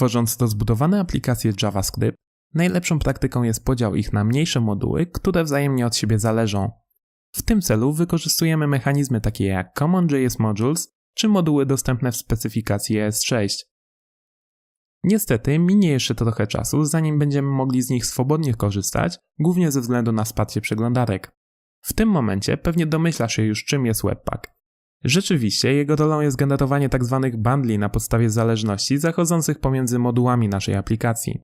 Tworząc rozbudowane aplikacje JavaScript, najlepszą praktyką jest podział ich na mniejsze moduły, które wzajemnie od siebie zależą. W tym celu wykorzystujemy mechanizmy takie jak CommonJS Modules czy moduły dostępne w specyfikacji ES6. Niestety minie jeszcze trochę czasu, zanim będziemy mogli z nich swobodnie korzystać, głównie ze względu na wsparcie przeglądarek. W tym momencie pewnie domyślasz się już czym jest Webpack. Rzeczywiście jego rolą jest generowanie tzw. Tak bundli na podstawie zależności zachodzących pomiędzy modułami naszej aplikacji.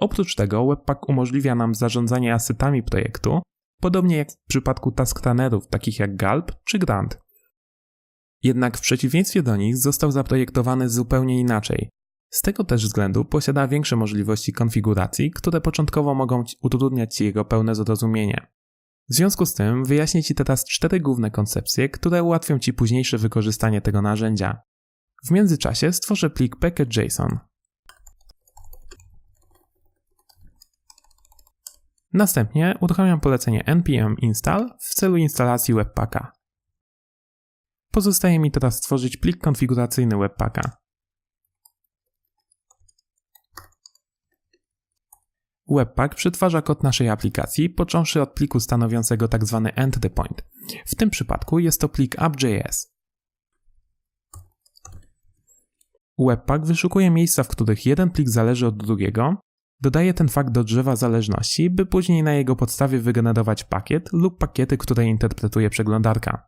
Oprócz tego Webpack umożliwia nam zarządzanie asetami projektu, podobnie jak w przypadku task runnerów takich jak Gulp czy Grant. Jednak w przeciwieństwie do nich został zaprojektowany zupełnie inaczej. Z tego też względu posiada większe możliwości konfiguracji, które początkowo mogą utrudniać Ci jego pełne zrozumienie. W związku z tym wyjaśnię Ci teraz cztery główne koncepcje, które ułatwią Ci późniejsze wykorzystanie tego narzędzia. W międzyczasie stworzę plik package.json. Następnie uruchamiam polecenie npm install w celu instalacji webpacka. Pozostaje mi teraz stworzyć plik konfiguracyjny webpacka. Webpack przetwarza kod naszej aplikacji, począwszy od pliku stanowiącego tzw. Tak entry point. W tym przypadku jest to plik app.js. Webpack wyszukuje miejsca, w których jeden plik zależy od drugiego, dodaje ten fakt do drzewa zależności, by później na jego podstawie wygenerować pakiet lub pakiety, które interpretuje przeglądarka.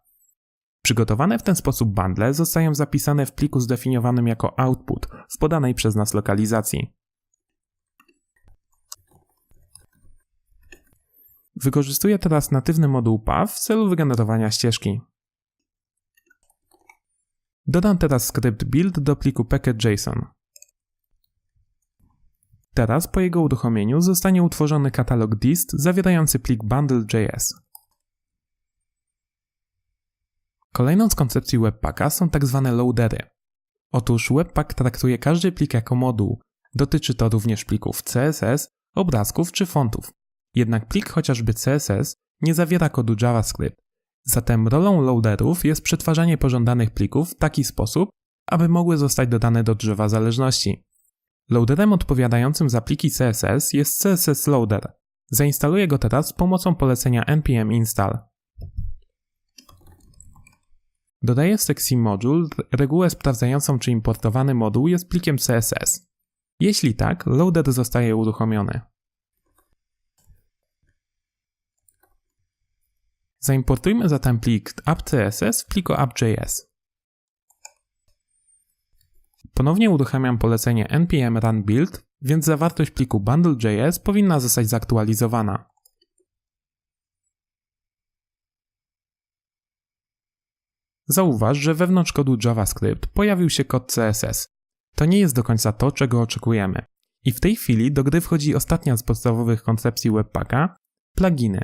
Przygotowane w ten sposób bundle zostają zapisane w pliku zdefiniowanym jako output w podanej przez nas lokalizacji. Wykorzystuję teraz natywny moduł path w celu wygenerowania ścieżki. Dodam teraz skrypt build do pliku package.json. Teraz po jego uruchomieniu zostanie utworzony katalog dist zawierający plik bundle.js. Kolejną z koncepcji Webpacka są. Tak loadery. Otóż Webpack traktuje każdy plik jako moduł. Dotyczy to również plików CSS, obrazków czy fontów. Jednak plik chociażby CSS nie zawiera kodu JavaScript. Zatem rolą loaderów jest przetwarzanie pożądanych plików w taki sposób, aby mogły zostać dodane do drzewa zależności. Loaderem odpowiadającym za pliki CSS jest CSS Loader. Zainstaluję go teraz z pomocą polecenia npm install. Dodaję w sekcji Module regułę sprawdzającą, czy importowany moduł jest plikiem CSS. Jeśli tak, loader zostaje uruchomiony. Zaimportujmy zatem plik app.css w pliku app.js. Ponownie uruchamiam polecenie npm run build, więc zawartość pliku bundle.js powinna zostać zaktualizowana. Zauważ, że wewnątrz kodu JavaScript pojawił się kod CSS. To nie jest do końca to, czego oczekujemy. I w tej chwili do gry wchodzi ostatnia z podstawowych koncepcji Webpacka pluginy.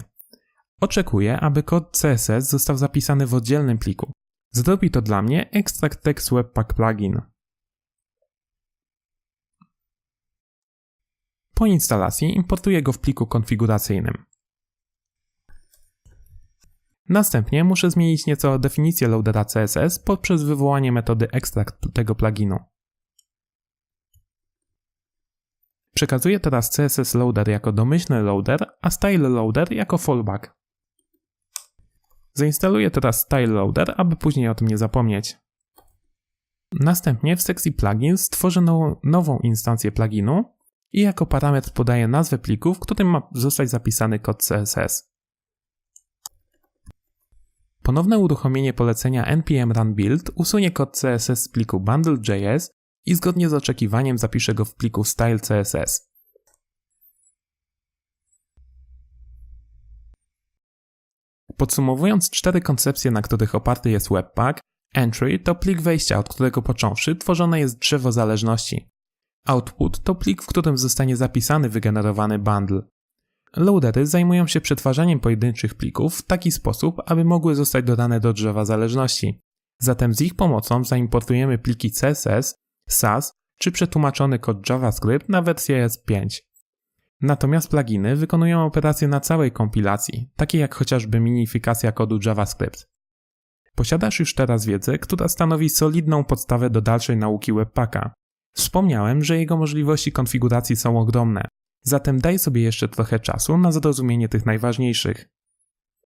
Oczekuję, aby kod CSS został zapisany w oddzielnym pliku. Zrobi to dla mnie Extract Text Webpack plugin. Po instalacji importuję go w pliku konfiguracyjnym. Następnie muszę zmienić nieco definicję loadera CSS poprzez wywołanie metody extract tego pluginu. Przekazuję teraz CSS loader jako domyślny loader, a style loader jako fallback. Zainstaluję teraz style loader, aby później o tym nie zapomnieć. Następnie w sekcji plugins stworzę nową, instancję pluginu i jako parametr podaję nazwę pliku, w którym ma zostać zapisany kod CSS. Ponowne uruchomienie polecenia npm run build usunie kod CSS z pliku bundle.js i zgodnie z oczekiwaniem zapiszę go w pliku style Podsumowując cztery koncepcje, na których oparty jest Webpack, entry to plik wejścia, od którego począwszy tworzone jest drzewo zależności. Output to plik, w którym zostanie zapisany wygenerowany bundle. Loadery zajmują się przetwarzaniem pojedynczych plików w taki sposób, aby mogły zostać dodane do drzewa zależności. Zatem z ich pomocą zaimportujemy pliki CSS, SAS czy przetłumaczony kod JavaScript na wersję S5. Natomiast pluginy wykonują operacje na całej kompilacji, takie jak chociażby minifikacja kodu JavaScript. Posiadasz już teraz wiedzę, która stanowi solidną podstawę do dalszej nauki Webpacka. Wspomniałem, że jego możliwości konfiguracji są ogromne, zatem daj sobie jeszcze trochę czasu na zrozumienie tych najważniejszych.